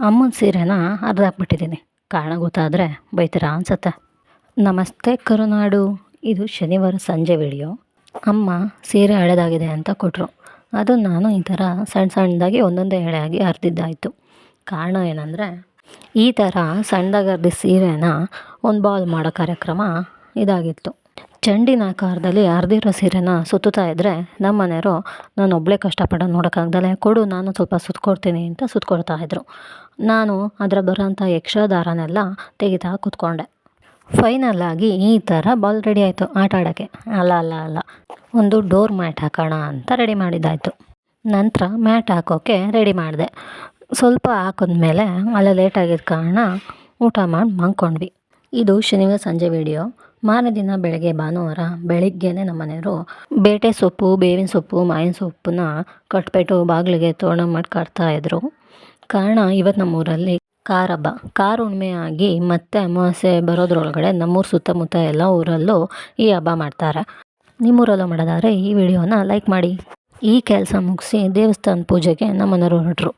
ಅಮ್ಮನ ಸೀರೆನ ಹರಿದಾಕ್ಬಿಟ್ಟಿದ್ದೀನಿ ಕಾರಣ ಗೊತ್ತಾದರೆ ಬೈತೀರಾ ಅನ್ಸತ್ತೆ. ನಮಸ್ತೆ ಕರುನಾಡು. ಇದು ಶನಿವಾರ ಸಂಜೆ ವಿಡಿಯೋ ಅಮ್ಮ ಸೀರೆ ಹಳೆದಾಗಿದೆ ಅಂತ ಕೊಟ್ಟರು ಅದು ನಾನು ಈ ಥರ ಸಣ್ಣ ಸಣ್ಣದಾಗಿ ಒಂದೊಂದೇ ಎಳೆಯಾಗಿ ಹರಿದಿದ್ದಾಯಿತು. ಕಾರಣ ಏನಂದರೆ, ಈ ಥರ ಸಣ್ಣದಾಗಿ ಅರ್ದಿದ್ದ ಸೀರೆನ ಒಂದು ಬಾಲ್ ಮಾಡೋ ಕಾರ್ಯಕ್ರಮ ಇದಾಗಿತ್ತು. ಚೆಂಡಿನ ಆಕಾರದಲ್ಲಿ ಅರ್ಧಿರೋ ಸೀರೆನ ಸುತ್ತುತ್ತಾ ಇದ್ದರೆ ನಮ್ಮ ಮನೆಯವರು, ನಾನು ಒಬ್ಬಳೇ ಕಷ್ಟಪಡೋದು ನೋಡೋಕ್ಕಾಗ್ದಲೇ, ಕೊಡು, ನಾನು ಸ್ವಲ್ಪ ಸುತ್ಕೊಡ್ತೀನಿ, ಅಂತ ಸುತ್ಕೊಡ್ತಾ ಇದ್ದರು ನಾನು ಅದರ ಬರೋಂಥ ಯಕ್ಷದಾರನೆಲ್ಲ ದಾರನೆಲ್ಲ ತೆಗಿತಾ ಕೂತ್ಕೊಂಡೆ. ಫೈನಲ್ ಆಗಿ ಈ ಥರ ಬಾಲ್ ರೆಡಿ ಆಯಿತು ಆಟ ಆಡೋಕ್ಕೆ. ಅಲ್ಲ ಅಲ್ಲ ಅಲ್ಲ. ಒಂದು ಡೋರ್ ಮ್ಯಾಟ್ ಹಾಕೋಣ ಅಂತ ರೆಡಿ ಮಾಡಿದ್ದಾಯಿತು. ನಂತರ ಮ್ಯಾಟ್ ಹಾಕೋಕ್ಕೆ ರೆಡಿ ಮಾಡಿದೆ. ಸ್ವಲ್ಪ ಹಾಕಿದ್ಮೇಲೆ ಅಲ್ಲೇ ಲೇಟಾಗಿದ್ದ ಕಾರಣ ಊಟ ಮಾಡಿ ಮಂಕೊಂಡ್ವಿ ಇದು ಶನಿವಾರ ಸಂಜೆ ವಿಡಿಯೋ. ಮಾರನೇ ಬೆಳಗ್ಗೆ ಭಾನುವಾರ ಬೆಳಿಗ್ಗೆನೇ ನಮ್ಮ ಮನೆಯವರು ಬೇಟೆ ಸೊಪ್ಪು, ಬೇವಿನ ಸೊಪ್ಪು, ಮಾವಿನ ಸೊಪ್ಪನ್ನ ಕಟ್ಬಿಟ್ಟು ಬಾಗಿಲಿಗೆ ತೋರಣ ಮಾಡಿ ಕಟ್ತಾಯಿದ್ರು ಕಾರಣ ಇವತ್ತು ನಮ್ಮೂರಲ್ಲಿ ಕಾರ ಹಬ್ಬ. ಕಾರ ಆಗಿ ಮತ್ತೆ ಅಮಾವಾಸ್ಯೆ ಬರೋದ್ರೊಳಗಡೆ ನಮ್ಮೂರ ಸುತ್ತಮುತ್ತ ಎಲ್ಲ ಊರಲ್ಲೂ ಈ ಹಬ್ಬ ಮಾಡ್ತಾರೆ. ನಿಮ್ಮೂರಲ್ಲೂ ಮಾಡೋದಾದ್ರೆ ಈ ವಿಡಿಯೋನ ಲೈಕ್ ಮಾಡಿ. ಈ ಕೆಲಸ ಮುಗಿಸಿ ದೇವಸ್ಥಾನ ಪೂಜೆಗೆ ನಮ್ಮನೆಯವರು ಹೊರಟರು.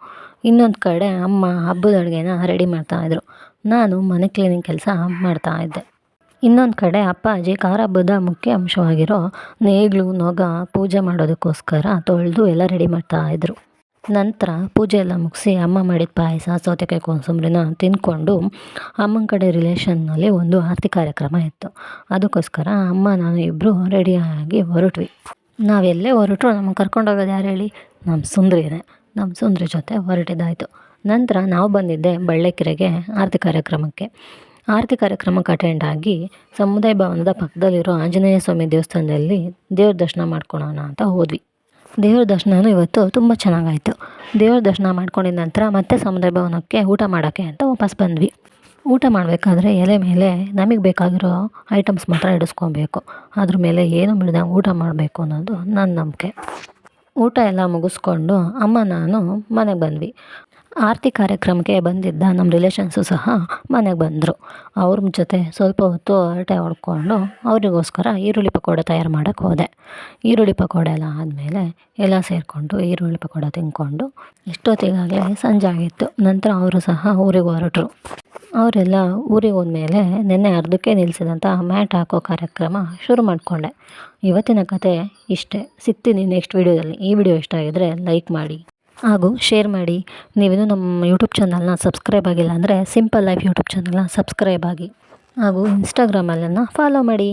ಇನ್ನೊಂದು ಕಡೆ ಅಮ್ಮ ಹಬ್ಬದ ಅಡುಗೆನ ರೆಡಿ ಮಾಡ್ತಾಯಿದ್ರು ನಾನು ಮನೆ ಕ್ಲೀನಿಂಗ್ ಕೆಲಸ ಮಾಡ್ತಾಯಿದ್ದೆ ಇನ್ನೊಂದು ಕಡೆ ಅಪ್ಪ ಅಜ್ಜಿ ಕಾರ ಹಬ್ಬದ ಮುಖ್ಯ ಅಂಶವಾಗಿರೋ ನೇಗಿಲು, ನೊಗ ಪೂಜೆ ಮಾಡೋದಕ್ಕೋಸ್ಕರ ತೊಳೆದು ಎಲ್ಲ ರೆಡಿ ಮಾಡ್ತಾಯಿದ್ರು ನಂತರ ಪೂಜೆ ಎಲ್ಲ ಮುಗಿಸಿ ಅಮ್ಮ ಮಾಡಿದ ಪಾಯಸ, ಸೌತೆಕಾಯಿ, ಕೋಸಂಬರಿನ ತಿಂದ್ಕೊಂಡು ಅಮ್ಮನ ಕಡೆ ರಿಲೇಷನ್ನಲ್ಲಿ ಒಂದು ಆರತಿ ಕಾರ್ಯಕ್ರಮ ಇತ್ತು. ಅದಕ್ಕೋಸ್ಕರ ಅಮ್ಮ, ನಾನು ಇಬ್ಬರು ರೆಡಿಯಾಗಿ ಹೊರಟ್ವಿ. ನಾವೆಲ್ಲೇ ಹೊರಟ್ರು ನಮಗೆ ಕರ್ಕೊಂಡೋಗೋದು ಯಾರು ಹೇಳಿ? ನಮ್ಮ ಸುಂದ್ರಿನೇ. ನಮ್ಮ ಸುಂದ್ರಿ ಜೊತೆ ಹೊರಟಿದ್ದಾಯಿತು. ನಂತರ ನಾವು ಬಂದಿದ್ದೆ ಬಳ್ಳೆಕೆರೆಗೆ ಆರತಿ ಕಾರ್ಯಕ್ರಮಕ್ಕೆ. ಆರತಿ ಕಾರ್ಯಕ್ರಮಕ್ಕೆ ಅಟೆಂಡ್ ಆಗಿ ಸಮುದಾಯ ಭವನದ ಪಕ್ಕದಲ್ಲಿರೋ ಆಂಜನೇಯ ಸ್ವಾಮಿ ದೇವಸ್ಥಾನದಲ್ಲಿ ದೇವ್ರ ದರ್ಶನ ಮಾಡ್ಕೊಳೋಣ ಅಂತ ಹೋದ್ವಿ. ದೇವ್ರ ದರ್ಶನನೂ ಇವತ್ತು ತುಂಬ ಚೆನ್ನಾಗಾಯಿತು. ದೇವ್ರ ದರ್ಶನ ಮಾಡ್ಕೊಂಡಿದ ನಂತರ ಮತ್ತೆ ಸಮುದಾಯ ಭವನಕ್ಕೆ ಊಟ ಮಾಡೋಕ್ಕೆ ಅಂತ ವಾಪಸ್ ಬಂದ್ವಿ. ಊಟ ಮಾಡಬೇಕಾದ್ರೆ ಎಲೆ ಮೇಲೆ ನಮಗೆ ಬೇಕಾಗಿರೋ ಐಟಮ್ಸ್ ಮಾತ್ರ ಇಡಿಸ್ಕೊಬೇಕು. ಅದ್ರ ಮೇಲೆ ಏನು ಬಿಡ್ದಂಗೆ ಊಟ ಮಾಡಬೇಕು ಅನ್ನೋದು ನನ್ನ ನಂಬಿಕೆ. ಊಟ ಎಲ್ಲ ಮುಗಿಸ್ಕೊಂಡು ಅಮ್ಮ ನಾನು ಮನೆಗೆ ಬಂದ್ವಿ. ಆರತಿ ಕಾರ್ಯಕ್ರಮಕ್ಕೆ ಬಂದಿದ್ದ ನಮ್ಮ ರಿಲೇಷನ್ಸು ಸಹ ಮನೆಗೆ ಬಂದರು. ಅವ್ರ ಜೊತೆ ಸ್ವಲ್ಪ ಹೊತ್ತು ಹರಟೆ ಹೊಡ್ಕೊಂಡು ಅವರಿಗೋಸ್ಕರ ಈರುಳ್ಳಿ ಪಕೋಡೆ ತಯಾರು ಮಾಡೋಕ್ಕೆ ಹೋದೆ. ಈರುಳ್ಳಿ ಪಕೋಡೆ ಎಲ್ಲ ಆದಮೇಲೆ ಎಲ್ಲ ಸೇರಿಕೊಂಡು ಈರುಳ್ಳಿ ಪಕೋಡ ತಿಂದ್ಕೊಂಡು ಎಷ್ಟೊತ್ತಿಗಾಗಲೇ ಸಂಜೆ ಆಗಿತ್ತು. ನಂತರ ಅವರು ಸಹ ಊರಿಗೆ ಹೊರಟರು. ಅವರೆಲ್ಲ ಊರಿಗೆ ಹೋದ್ಮೇಲೆ ನೆನ್ನೆ ಅರ್ಧಕ್ಕೆ ನಿಲ್ಲಿಸಿದಂಥ ಮ್ಯಾಟ್ ಹಾಕೋ ಕಾರ್ಯಕ್ರಮ ಶುರು ಮಾಡಿಕೊಂಡೆ. ಇವತ್ತಿನ ಕತೆ ಇಷ್ಟೇ. ಸಿಗ್ತೀನಿ ನೆಕ್ಸ್ಟ್ ವೀಡಿಯೋದಲ್ಲಿ ಈ ವಿಡಿಯೋ ಇಷ್ಟ ಆಗಿದ್ರೆ ಲೈಕ್ ಮಾಡಿ. ಹಾಗೂ ಶೇರ್ ಮಾಡಿ. ನೀವಿನ್ನೂ ನಮ್ಮ ಯೂಟ್ಯೂಬ್ ಚಾನಲ್ನ ಸಬ್ಸ್ಕ್ರೈಬ್ ಆಗಿಲ್ಲ ಅಂದರೆ ಸಿಂಪಲ್ ಲೈಫ್ ಯೂಟ್ಯೂಬ್ ಚಾನಲ್ನ ಸಬ್ಸ್ಕ್ರೈಬ್ ಆಗಿ. ಹಾಗೂ ಇನ್ಸ್ಟಾಗ್ರಾಮಲ್ಲನ್ನು ಫಾಲೋ ಮಾಡಿ.